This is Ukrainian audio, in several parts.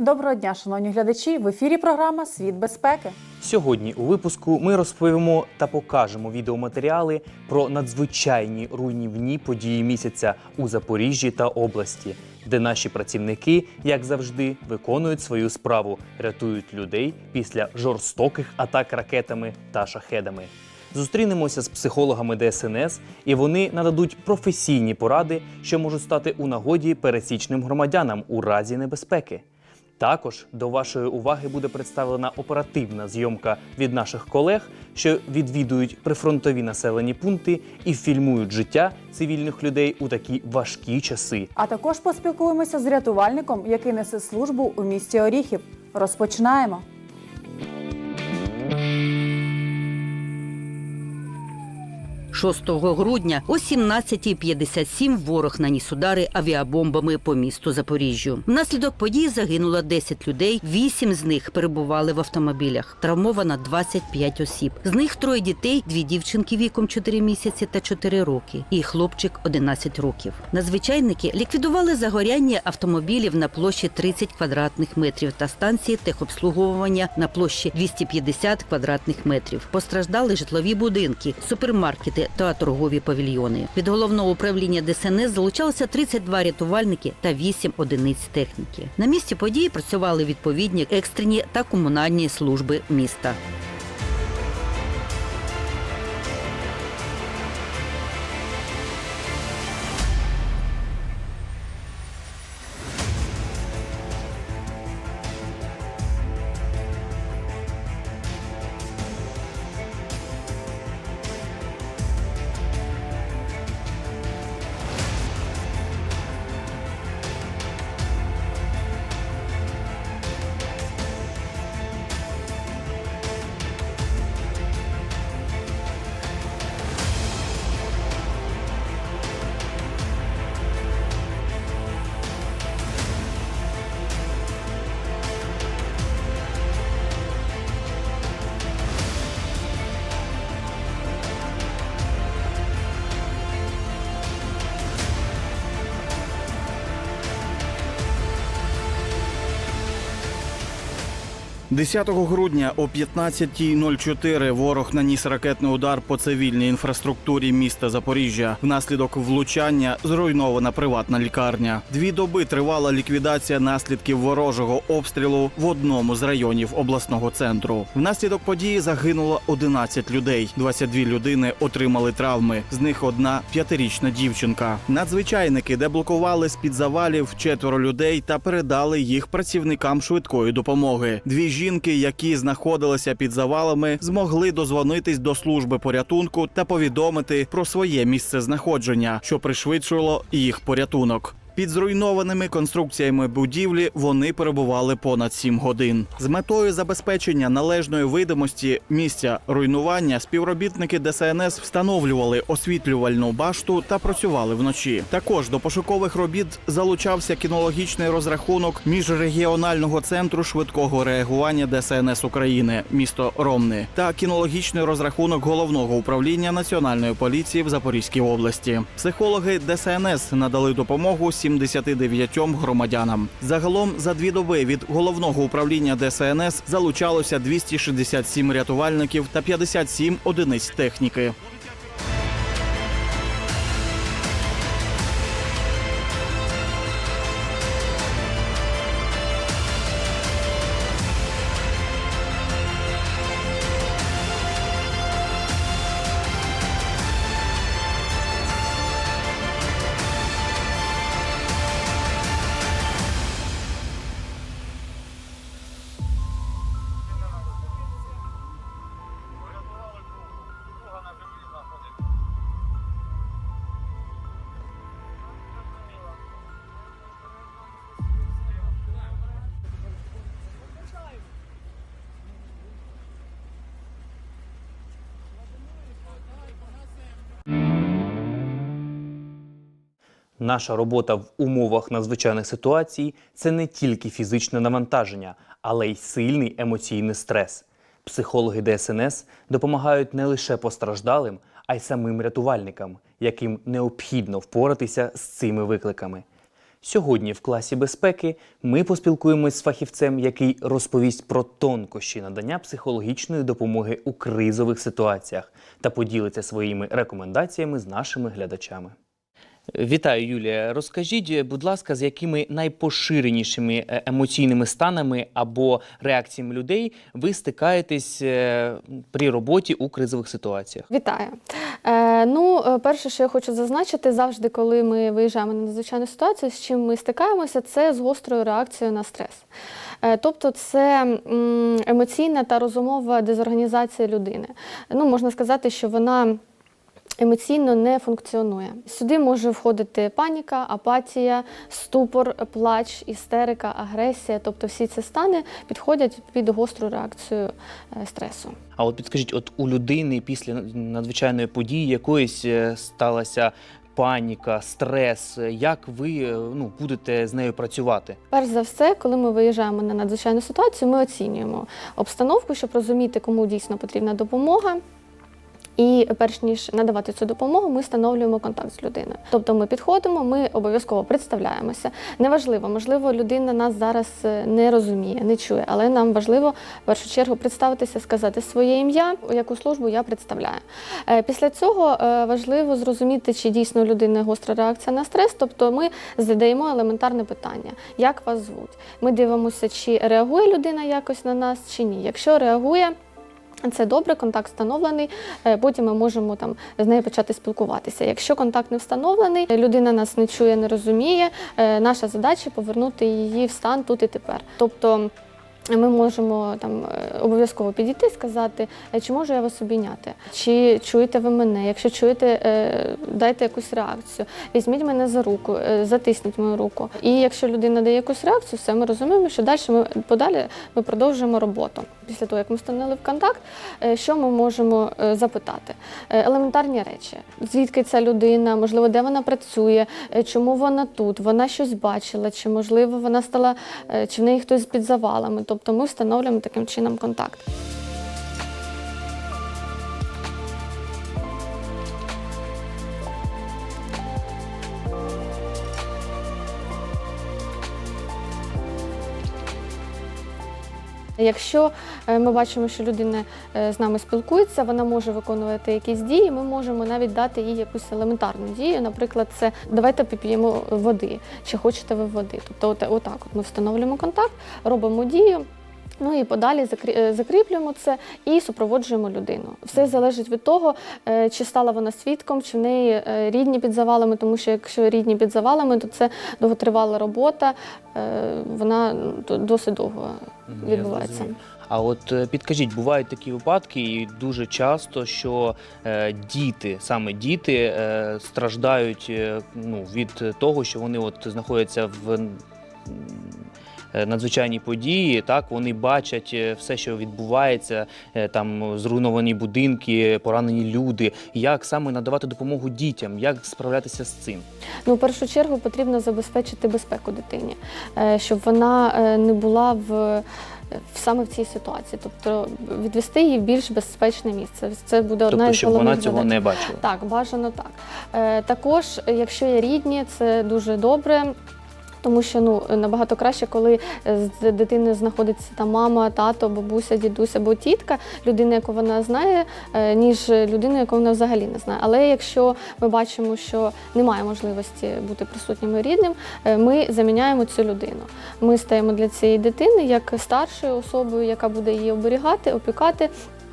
Доброго дня, шановні глядачі! В ефірі програма Світ безпеки. Сьогодні у випуску ми розповімо та покажемо відеоматеріали про надзвичайні руйнівні події місяця у Запоріжжі та області, де наші працівники, як завжди, виконують свою справу, рятують людей після жорстоких атак ракетами та шахедами. Зустрінемося з психологами ДСНС, і вони нададуть професійні поради, що можуть стати у нагоді пересічним громадянам у разі небезпеки. Також до вашої уваги буде представлена оперативна зйомка від наших колег, що відвідують прифронтові населені пункти і фільмують життя цивільних людей у такі важкі часи. А також поспілкуємося з рятувальником, який несе службу у місті Оріхів. Розпочинаємо. – 6 грудня о 17.57 ворог наніс удари авіабомбами по місту Запоріжжю. Внаслідок подій загинуло 10 людей, 8 з них перебували в автомобілях. Травмовано 25 осіб. З них троє дітей, дві дівчинки віком 4 місяці та 4 роки, і хлопчик 11 років. Надзвичайники ліквідували загоряння автомобілів на площі 30 квадратних метрів та станції техобслуговування на площі 250 квадратних метрів. Постраждали житлові будинки, супермаркети та торгові павільйони. Від головного управління ДСНС залучалося 32 рятувальники та 8 одиниць техніки. На місці події працювали відповідні екстрені та комунальні служби міста. – 10 грудня о 15.04 ворог наніс ракетний удар по цивільній інфраструктурі міста Запоріжжя. Внаслідок влучання зруйнована приватна лікарня. Дві доби тривала ліквідація наслідків ворожого обстрілу в одному з районів обласного центру. Внаслідок події загинуло 11 людей. 22 людини отримали травми. З них одна п'ятирічна дівчинка. Надзвичайники деблокували з під завалів четверо людей та передали їх працівникам швидкої допомоги. Дві жінки, які знаходилися під завалами, змогли дозвонитись до служби порятунку та повідомити про своє місце знаходження, що пришвидшило їх порятунок. Під зруйнованими конструкціями будівлі вони перебували понад 7 годин. З метою забезпечення належної видимості місця руйнування співробітники ДСНС встановлювали освітлювальну башту та працювали вночі. Також до пошукових робіт залучався кінологічний розрахунок міжрегіонального центру швидкого реагування ДСНС України, місто Ромни, та кінологічний розрахунок головного управління національної поліції в Запорізькій області. Психологи ДСНС надали допомогу 79 громадянам. Загалом за дві доби від головного управління ДСНС залучалося 267 рятувальників та 57 одиниць техніки. Наша робота в умовах надзвичайних ситуацій це не тільки фізичне навантаження, але й сильний емоційний стрес. Психологи ДСНС допомагають не лише постраждалим, а й самим рятувальникам, яким необхідно впоратися з цими викликами. Сьогодні в класі безпеки ми поспілкуємось з фахівцем, який розповість про тонкощі надання психологічної допомоги у кризових ситуаціях та поділиться своїми рекомендаціями з нашими глядачами. Вітаю, Юлія. Розкажіть, будь ласка, з якими найпоширенішими е, емоційними станами або реакціями людей ви стикаєтесь е, при роботі у кризових ситуаціях? Вітаю. Е, ну, е, перше, що я хочу зазначити, завжди, коли ми виїжджаємо на надзвичайну ситуацію, з чим ми стикаємося, це з гострою реакцією на стрес. Тобто це емоційна та розумова дезорганізація людини. Ну, можна сказати, що вона емоційно не функціонує. Сюди може входити паніка, апатія, ступор, плач, істерика, агресія. Тобто всі ці стани підходять під гостру реакцію е, стресу. А от підскажіть, от у людини після надзвичайної події якоїсь е, сталася паніка, стрес. Як ви е, ну, будете з нею працювати? Перш за все, коли ми виїжджаємо на надзвичайну ситуацію, ми оцінюємо обстановку, щоб розуміти, кому дійсно потрібна допомога. І перш ніж надавати цю допомогу, ми встановлюємо контакт з людиною. Тобто ми підходимо, ми обов'язково представляємося. Неважливо, можливо, людина нас зараз е, не розуміє, не чує, але нам важливо в першу чергу представитися, сказати своє ім'я, яку службу я представляю. Е, Після цього е, важливо зрозуміти, чи дійсно у людини гостра реакція на стрес. Тобто ми задаємо елементарне питання: як вас звуть? Ми дивимося, чи реагує людина якось на нас, чи ні. Якщо реагує. Це добре, контакт встановлений. е, Потім ми можемо там з нею почати спілкуватися. Якщо контакт не встановлений, людина нас не чує, не розуміє. е, Наша задача повернути її в стан тут і тепер. Тобто. Ми можемо там е, обов'язково підійти і сказати, «Е, чи можу я вас обійняти, чи чуєте ви мене. Якщо чуєте, е, дайте якусь реакцію. Візьміть мене за руку, затисніть мою руку. І якщо людина дає якусь реакцію, все ми розуміємо, що далі ми подалі ми продовжуємо роботу. Після того, як ми встановили в контакт, що ми можемо запитати? Елементарні речі, звідки ця людина, можливо, де вона працює, чому вона тут, вона щось бачила, чи можливо вона стала, чи в неї хтось під завалами. Тобто ми встановлюємо таким чином контакт. Якщо е, ми бачимо, що людина е, з нами спілкується, вона може виконувати якісь дії. Ми можемо навіть дати їй якусь елементарну дію. Наприклад, це давайте поп'ємо води, чи хочете ви води. Тобто, отак от ми встановлюємо контакт, робимо дію. Ну і подалі е, закріплюємо це і супроводжуємо людину. Все залежить від того, е, чи стала вона свідком, чи в неї е, рідні під завалами, тому що якщо рідні під завалами, то це довготривала робота, вона досить довго відбувається. А от підкажіть, бувають такі випадки, і дуже часто, що е, діти, саме діти, е, страждають е, ну, від того, що вони от знаходяться в е, події. Так, вони бачать е, все, що відбувається, е, там зруйновані будинки, поранені люди. Як саме надавати допомогу дітям, як справлятися з цим? Ну, в першу чергу потрібно забезпечити безпеку дитині, щоб вона не була в. Саме в цій ситуації, тобто відвести її в більш безпечне місце. Це буде одна Тобто, із щоб вона цього задач. не бачила. Так, бажано так. Е, також, якщо є рідні, це дуже добре. Тому що ну набагато краще, коли е, з дитиною знаходиться там мама, тато, бабуся, дідусь або тітка, людина, яку вона знає, е, ніж людина, яку вона взагалі не знає. Але якщо ми бачимо, що немає можливості бути присутніми рідним, е, ми заміняємо цю людину. Ми стаємо для цієї дитини як старшою особою, яка буде її оберігати, опікати.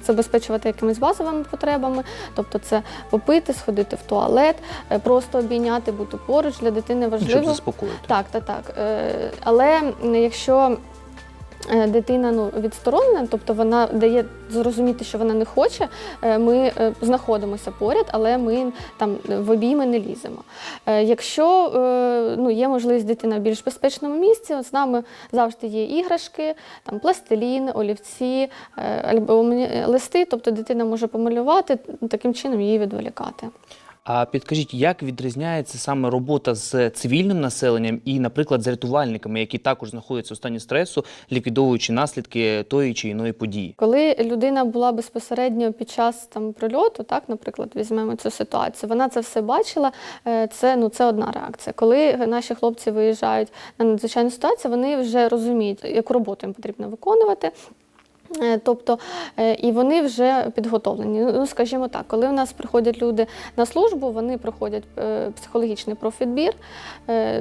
Забезпечувати якимись базовими потребами, тобто це попити, сходити в туалет, е, просто обійняти, бути поруч для дитини Щоб важливо. заспокоїти. Так, так, так. Е, Але якщо дитина ну, відсторонена, тобто вона дає зрозуміти, що вона не хоче, е, ми е, знаходимося поряд, але ми там в обійми не ліземо. Е, Якщо е, ну, є можливість дитина в більш безпечному місці, з нами завжди є іграшки, там пластилін, олівці, е, альбомні листи, тобто дитина може помалювати, таким чином її відволікати. А підкажіть, як відрізняється саме робота з цивільним населенням і, наприклад, з рятувальниками, які також знаходяться у стані стресу, ліквідовуючи наслідки тої чи іної події? Коли людина була безпосередньо під час там прильоту, так, наприклад, візьмемо цю ситуацію, вона це все бачила. е, Це ну це одна реакція. Коли наші хлопці виїжджають на надзвичайну ситуацію, вони вже розуміють, яку роботу їм потрібно виконувати. Е, Тобто, е, і вони вже підготовлені. Ну, скажімо так, коли у нас приходять люди на службу, вони проходять е, психологічний профідбір,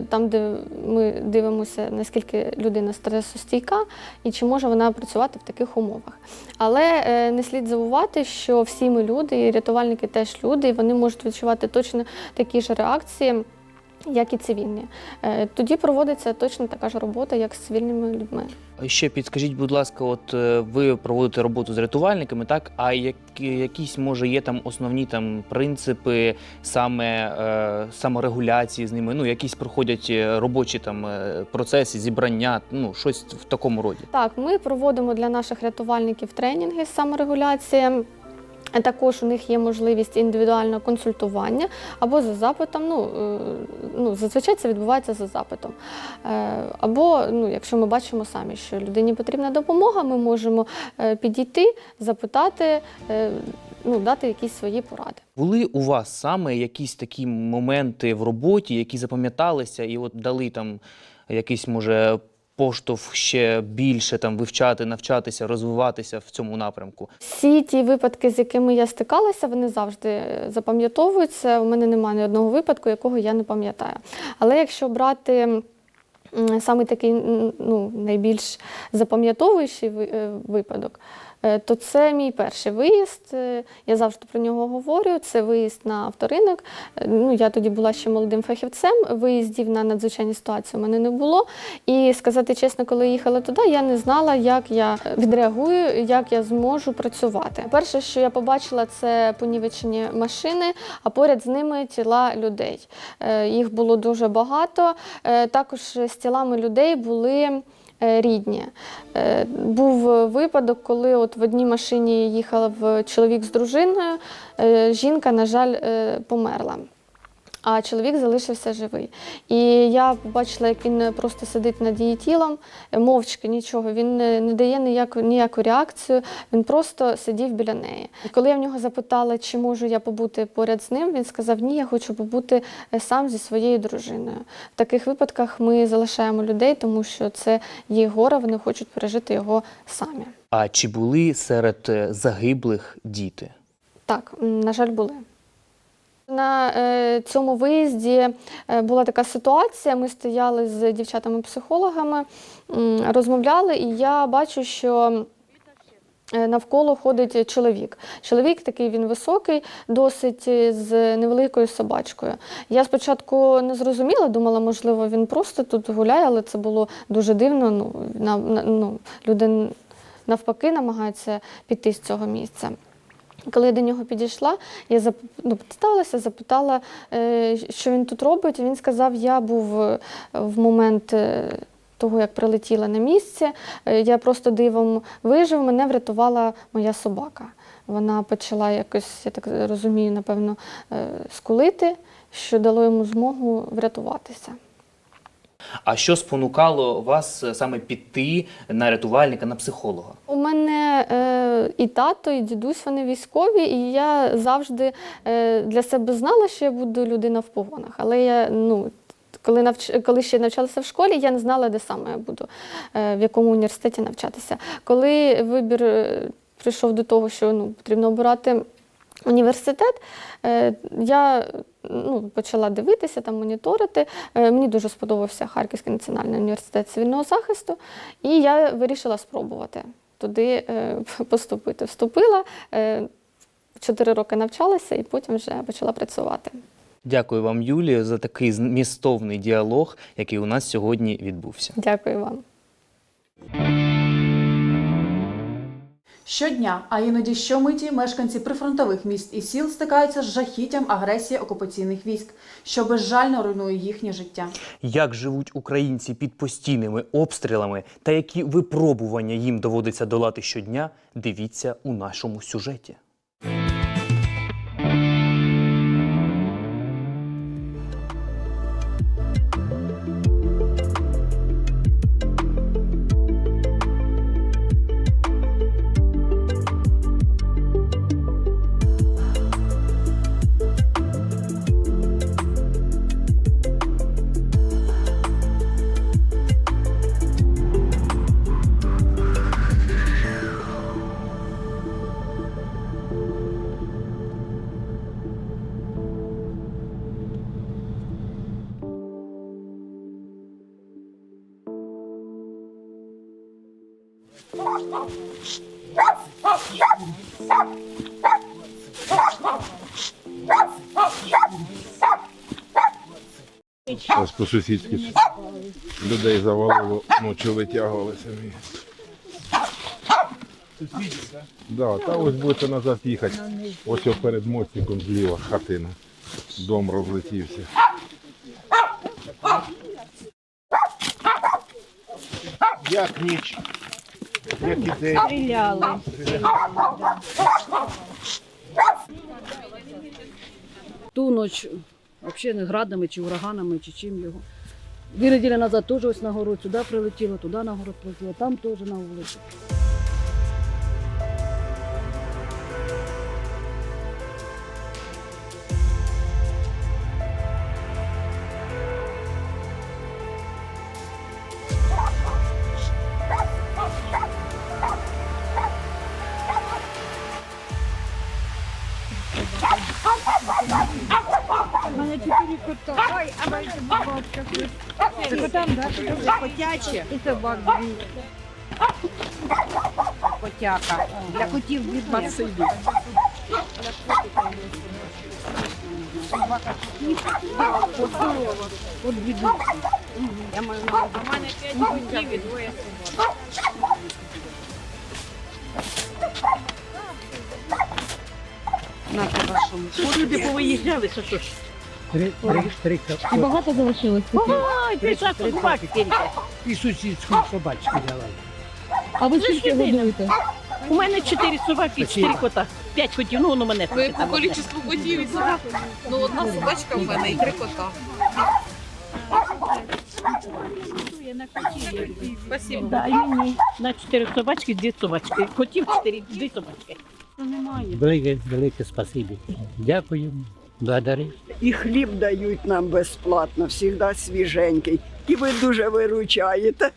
там, де ми дивимося, наскільки людина стресостійка і чи може вона працювати в таких умовах. Але не слід забувати, що всі ми люди, і рятувальники теж люди, і вони можуть відчувати точно такі ж реакції. Як і цивільні. Е, Тоді проводиться точно така ж робота, як з цивільними людьми. Ще підскажіть, будь ласка, от е, ви проводите роботу з рятувальниками, так? А які, якісь може є там основні там принципи саме е, саморегуляції з ними? Ну, якісь проходять е, робочі там процеси, зібрання, ну щось в такому роді. Так, ми проводимо для наших рятувальників тренінги з саморегуляції. А Також у них є можливість індивідуального консультування або за запитом. Ну, е, ну зазвичай це відбувається за запитом. Е, Або ну, якщо ми бачимо самі, що людині потрібна допомога, ми можемо е, підійти, запитати, е, ну, дати якісь свої поради. Були у вас саме якісь такі моменти в роботі, які запам'яталися, і от дали там якийсь може поштовх ще більше там вивчати, навчатися, розвиватися в цьому напрямку? Всі ті випадки, з якими я стикалася, вони завжди е, запам'ятовуються. У мене немає ні одного випадку, якого я не пам'ятаю. Але якщо брати саме такий ну, найбільш запам'ятовуючий е, випадок, е, то це мій перший виїзд. Е, Я завжди про нього говорю. Це виїзд на авторинок. Ну, я тоді була ще молодим фахівцем. Виїздів на надзвичайні ситуації у мене не було. І сказати чесно, коли їхала туди, я не знала, як я відреагую, як я зможу працювати. Перше, що я побачила, це понівечені машини, а поряд з ними тіла людей. Їх було дуже багато. Також з тілами людей були. е, Рідні. Е, Був випадок, коли от в одній машині їхав чоловік з дружиною, е, жінка, на жаль, померла а чоловік залишився живий. І я побачила, як він просто сидить над її тілом, е, мовчки нічого. Він не, дає ніяку, ніяку реакцію, він просто сидів біля неї. І коли я в нього запитала, чи можу я побути поряд з ним, він сказав: Ні, я хочу побути е, сам зі своєю дружиною. В таких випадках ми залишаємо людей, тому що це їх горе, вони хочуть пережити його самі. А чи були серед е, загиблих діти? Так, на жаль, були. На е, цьому виїзді е, була така ситуація. Ми стояли з дівчатами-психологами, розмовляли, і я бачу, що е, навколо ходить чоловік. Чоловік такий він високий, досить з невеликою собачкою. Я спочатку не зрозуміла, думала, можливо, він просто тут гуляє, але це було дуже дивно. Ну, на, на, ну, люди навпаки намагаються піти з цього місця. Коли я до нього підійшла, я зап... ну, представилася, запитала, е, що він тут робить. Він сказав, я був е, в момент е, того, як прилетіла на місце. Я просто дивом вижив, мене врятувала моя собака. Вона почала якось, я так розумію, напевно, скулити, що дало йому змогу врятуватися. А що спонукало вас саме піти на рятувальника, на психолога? У мене е, і тато, і дідусь вони військові, і я завжди е, для себе знала, що я буду людина в погонах. Але я ну. Коли навч... коли ще навчалася в школі, я не знала, де саме я буду, е, в якому університеті навчатися. Коли вибір е, прийшов до того, що ну, потрібно обирати університет, я ну, почала дивитися, там, моніторити. Мені дуже сподобався Харківський національний університет цивільного захисту, і я вирішила спробувати туди е, поступити. Вступила, е, чотири роки навчалася і потім вже почала працювати. Дякую вам, Юлія, за такий змістовний діалог, який у нас сьогодні відбувся. Дякую вам. Щодня, а іноді щомиті мешканці прифронтових міст і сіл стикаються з жахіттям агресії окупаційних військ, що безжально руйнує їхнє життя. Як живуть українці під постійними обстрілами та які випробування їм доводиться долати щодня, дивіться у нашому сюжеті. Ось по-сусідськи людей завалило, ночі витягували самі. Да, та ось будете назад їхати. Ось ось перед мостиком зліва хатина. Дом розлетівся. Як ніч? День? ту ніч взагалі не градами чи ураганами, чи чим його. Дві неділі назад теж ось на город сюди прилетіло, туди на гору прилетіло, там теж на вулиці. Котяка. Для котів дві От біду. Я маю на. У мене п'ять котів і двоє собак. На по-вашому. Люди повиїжджали, що ж. І багато залишилось котів? Ой, пішак собаки тільки. і сусідську собачку дала. А ви скільки годуєте? У мене чотири собаки і чотири кота. П'ять котів, ну воно мене. Ви по кількості котів і собак? Ну, одна собачка в мене і три кота. Спасибо. Да, і мені. На чотири собачки, дві собачки. Котів чотири, дві собачки. Ну, немає. Велике, велике спасибі. Дякую, благодарю. І хліб дають нам безплатно, завжди свіженький. І ви дуже виручаєте.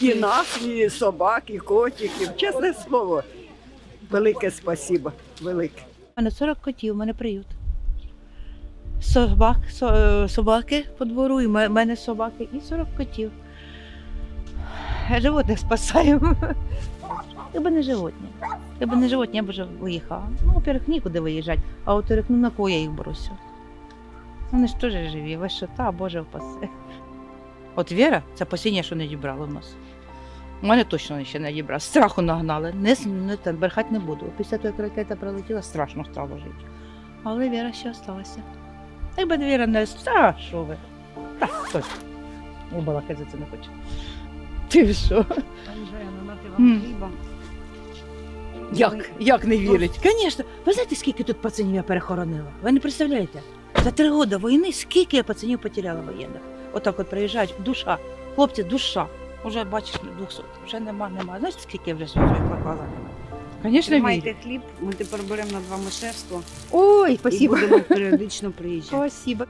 І нас, і собак, і котиків. Чесне слово. Велике спасибо. Велике. У мене 40 котів, у мене приют. Собак, со- е, собаки по двору, і в мене собаки, і 40 котів. Животних спасаємо. Якби не животні. Якби не животні, я б вже виїхала. Ну, во-первых, нікуди виїжджати, а во-вторых, ну на кого я їх брошу? Вони ж теж живі, ви що, та Боже впасе. От Віра, це посіння, що не дібрала в нас. У мене точно ще не дібрала. Страху нагнали. Не, не брехати не буду. Після того, як ракета прилетіла, страшно стало жити. Але Віра ще залишилася. Якби Віра не та що ви? Та, хтось. Я балакати за це не хочу. Ти що? М. Як? Як не вірить? Звісно. Ви знаєте, скільки тут пацанів я перехоронила? Ви не представляєте? За три роки війни скільки я пацанів потеряла воєнних. Отак от приїжджають, душа. Хлопці, душа. Уже бачиш, 200. Вже нема, нема. Знаєш, скільки я вже своїх поклала? Звісно, вірю. Тримайте хліб, ми тепер беремо на два мишерства Ой, і спасибо. будемо періодично приїжджати. Спасибо.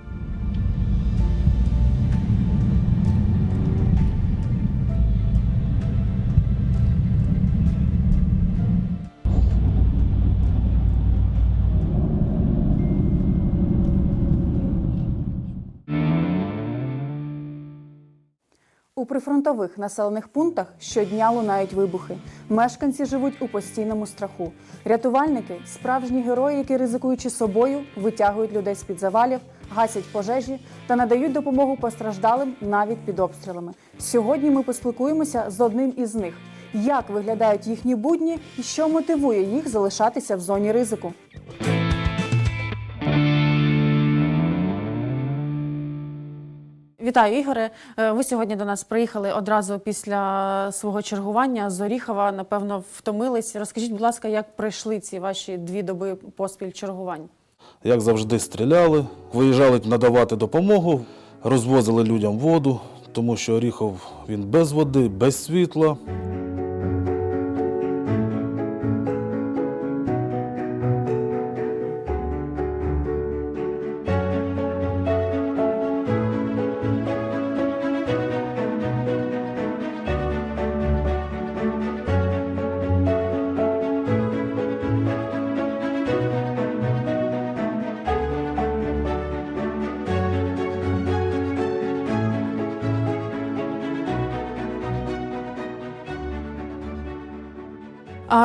У прифронтових населених пунктах щодня лунають вибухи. Мешканці живуть у постійному страху. Рятувальники справжні герої, які ризикуючи собою, витягують людей з під завалів, гасять пожежі та надають допомогу постраждалим навіть під обстрілами. Сьогодні ми поспілкуємося з одним із них. Як виглядають їхні будні і що мотивує їх залишатися в зоні ризику? Вітаю, Ігоре. Е, Ви сьогодні до нас приїхали одразу після свого чергування з Оріхова. Напевно, втомились. Розкажіть, будь ласка, як пройшли ці ваші дві доби поспіль чергувань? як завжди, стріляли, виїжджали надавати допомогу, розвозили людям воду, тому що Оріхов він без води, без світла.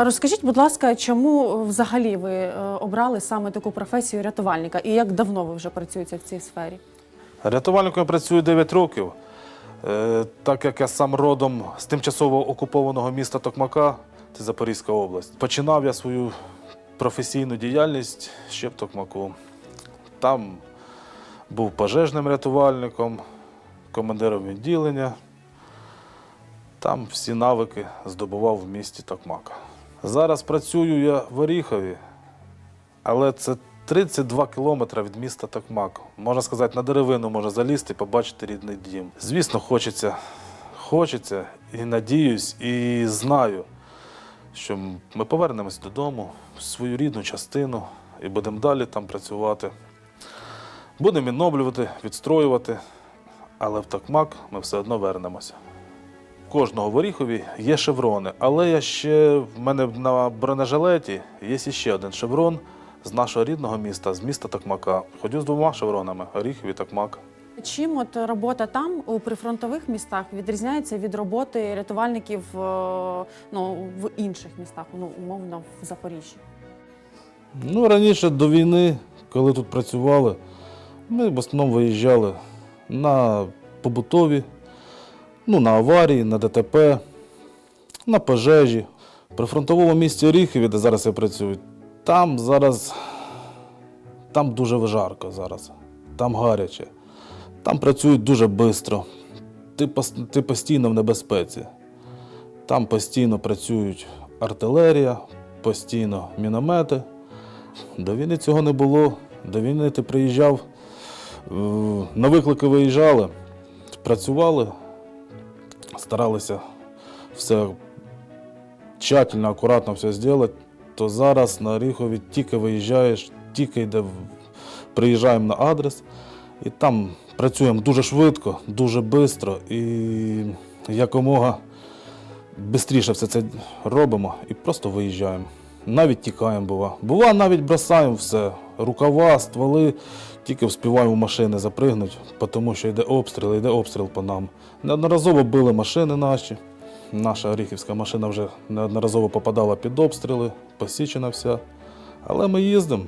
Розкажіть, будь ласка, чому взагалі ви е, обрали саме таку професію рятувальника і як давно ви вже працюєте в цій сфері? Рятувальником я працюю 9 років. Е, Так як я сам родом з тимчасово окупованого міста Токмака, це Запорізька область. Починав я свою професійну діяльність ще в Токмаку. Там був пожежним рятувальником, командиром відділення. Там всі навики здобував в місті Токмак. Зараз працюю я в Оріхові, але це 32 кілометри від міста Токмак. Можна сказати, на деревину можна залізти і побачити рідний дім. Звісно, хочеться, хочеться і надіюсь, і знаю, що ми повернемось додому, в свою рідну частину, і будемо далі там працювати. Будемо відновлювати, відстроювати, але в Токмак ми все одно вернемося. У Кожного в Оріхові є шеврони, але я ще в мене на бронежилеті є ще один шеврон з нашого рідного міста, з міста Токмака. Ходю з двома шевронами Оріхів і Токмак. Чим от робота там у прифронтових містах відрізняється від роботи рятувальників е, ну, в інших містах, ну умовно в Запоріжжі? Ну, раніше до війни, коли тут працювали, ми в основному виїжджали на побутові, ну, на аварії, на ДТП, на пожежі. При фронтовому місті Оріхові, де зараз я працюю, там зараз там дуже жарко зараз, там гаряче, там працюють дуже швидко. Ти, ти постійно в небезпеці. Там постійно працюють артилерія, постійно міномети. До війни цього не було. До війни ти приїжджав, е, на виклики виїжджали, працювали, старалися все тщательно, акуратно все зробити. То зараз на Оріхові тільки виїжджаєш, тільки йде, приїжджаємо на адрес, і там працюємо дуже швидко, дуже швидко і якомога швидше все це робимо і просто виїжджаємо. Навіть тікаємо, бува. Бува, навіть бросаємо все. Рукава, стволи, тільки вспіваємо машини запригнути, тому що йде обстріл, йде обстріл по нам. Неодноразово били машини наші. Наша Оріхівська машина вже неодноразово попадала під обстріли, посічена вся. Але ми їздимо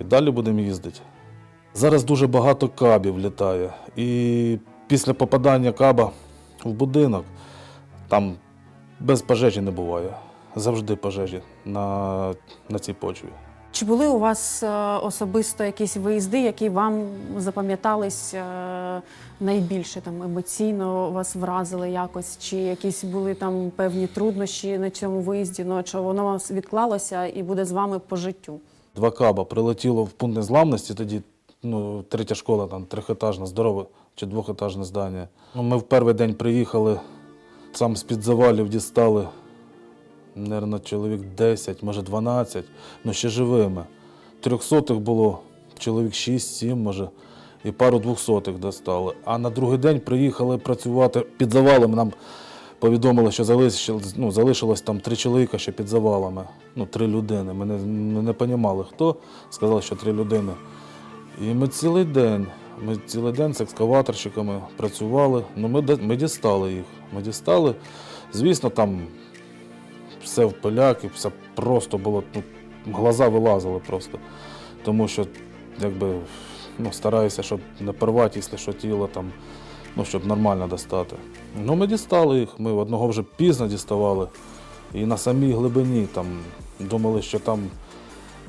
і далі будемо їздити. Зараз дуже багато кабів літає. І після попадання каба в будинок там без пожежі не буває. Завжди пожежі на, на цій почві. Чи були у вас е, особисто якісь виїзди, які вам запам'ятались е, найбільше там емоційно вас вразили якось? Чи якісь були там певні труднощі на цьому виїзді? Ну чи воно вам відклалося і буде з вами по життю? Два каба прилетіло в пункт незламності, тоді ну, третя школа, там трьохетажна, здорове чи двохетажне здання. Ну, Ми в перший день приїхали, сам з-під завалів дістали, мабуть, чоловік 10, може 12, ну ще живими. Трьохсотих було чоловік 6-7, може, і пару двохсотих достали. А на другий день приїхали працювати під завалами. Нам повідомили, що залишилось, ну, залишилось там три чоловіка ще під завалами. Ну, три людини. Ми не, ми не розуміли, хто. Сказали, що три людини. І ми цілий день, ми цілий день з екскаваторщиками працювали. Ну, ми, ми дістали їх. Ми дістали. Звісно, там все в пиляки, все просто було. Ну, глаза вилазили просто. Тому що, якби, ну, стараюся, щоб не порвати, якщо що тіло там, ну, щоб нормально достати. Ну, ми дістали їх, ми одного вже пізно діставали. І на самій глибині там думали, що там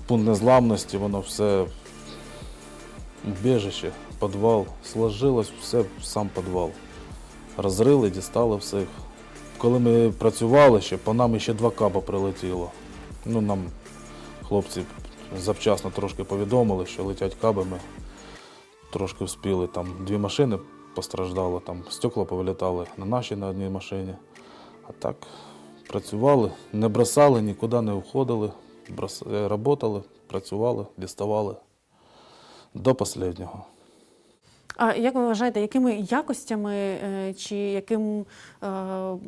пункт незламності, воно все убіжище, підвал. Сложилось все в сам підвал. Розрили, дістали всіх. Коли ми працювали ще, по нам ще два каба прилетіло. Ну, нам хлопці завчасно трошки повідомили, що летять каби. Ми трошки вспіли. Там дві машини постраждали, там стекла повилітали на нашій на одній машині. А так працювали, не бросали, нікуди не уходили, брос... е, працювали, діставали до останнього. А як ви вважаєте, якими якостями е, чи яким е,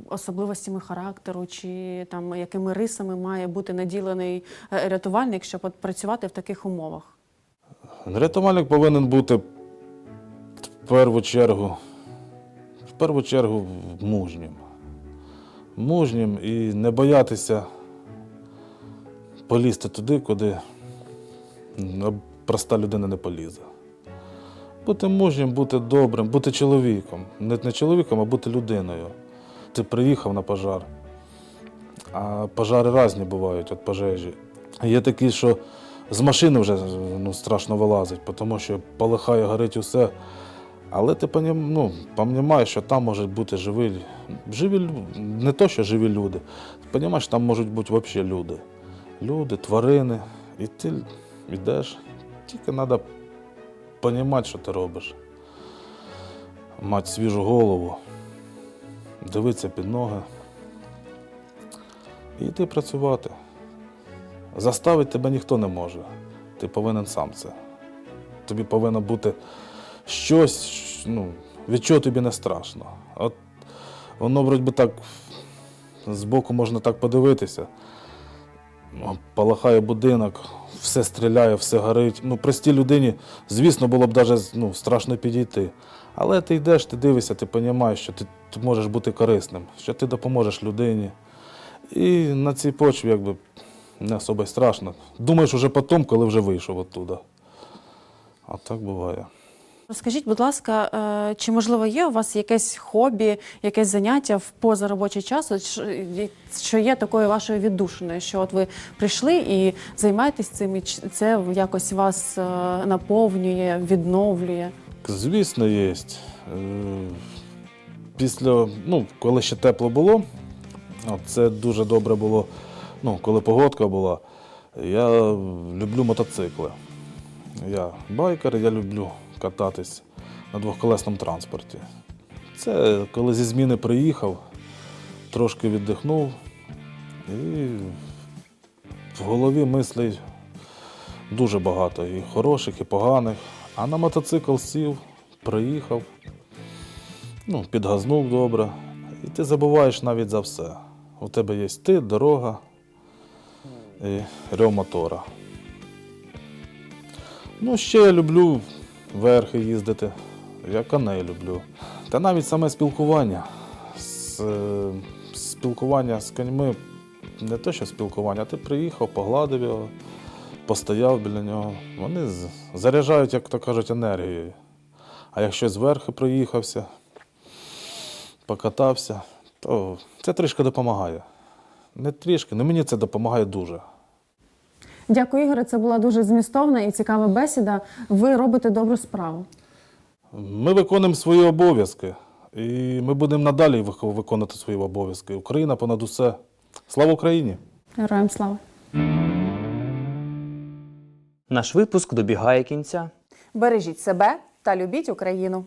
особливостями характеру, чи там якими рисами має бути наділений е, рятувальник, щоб працювати в таких умовах? Рятувальник повинен бути в першу чергу, в першу чергу мужнім. Мужнім і не боятися полізти туди, куди проста людина не полізе. Бути мужнім, бути добрим, бути чоловіком. Не, чоловіком, а бути людиною. Ти приїхав на пожар, а пожари різні бувають від пожежі. Є такі, що з машини вже ну, страшно вилазить, тому що полихає, горить усе. Але ти ну, розумієш, що там можуть бути живі, живі не то, що живі люди. Ти розумієш, там можуть бути взагалі люди. Люди, тварини. І ти йдеш. Тільки треба розуміти, що ти робиш. Мати свіжу голову, дивитися під ноги. І йти працювати. Заставити тебе ніхто не може. Ти повинен сам це. Тобі повинно бути щось, ну, від чого тобі не страшно. От воно вроді так збоку можна так подивитися. Палахає будинок, все стріляє, все горить. Ну, простій людині, звісно, було б навіть ну, страшно підійти. Але ти йдеш, ти дивишся, ти розумієш, що ти, можеш бути корисним, що ти допоможеш людині. І на цій почві якби не особо страшно. Думаєш уже потім, коли вже вийшов оттуда. А так буває. Розкажіть, будь ласка, е, чи можливо є у вас якесь хобі, якесь заняття в позаробочий час, що- є такою вашою віддушиною, що от ви прийшли і займаєтесь цим, і це якось вас е, наповнює, відновлює? Звісно, є. Після, ну, коли ще тепло було, це дуже добре було, ну, коли погодка була. Я люблю мотоцикли. Я байкер, я люблю кататись на двохколесному транспорті. Це коли зі зміни приїхав, трошки віддихнув і в голові мислей дуже багато, і хороших, і поганих. А на мотоцикл сів, приїхав, ну, підгазнув добре. І ти забуваєш навіть за все. У тебе є ти, дорога і рев мотора. Ну, ще я люблю верхи їздити. Я коней люблю. Та навіть саме спілкування. З, е, спілкування з коньми не те, що спілкування, ти приїхав, погладив його, постояв біля нього. Вони заряджають, як то кажуть, енергією. А якщо зверху проїхався, покатався, то це трішки допомагає. Не трішки, але мені це допомагає дуже. Дякую, Ігоре. Це була дуже змістовна і цікава бесіда. Ви робите добру справу. Ми виконуємо свої обов'язки, і ми будемо надалі вик- виконувати свої обов'язки. Україна понад усе. Слава Україні! Героям слава! Наш випуск добігає кінця. Бережіть себе та любіть Україну.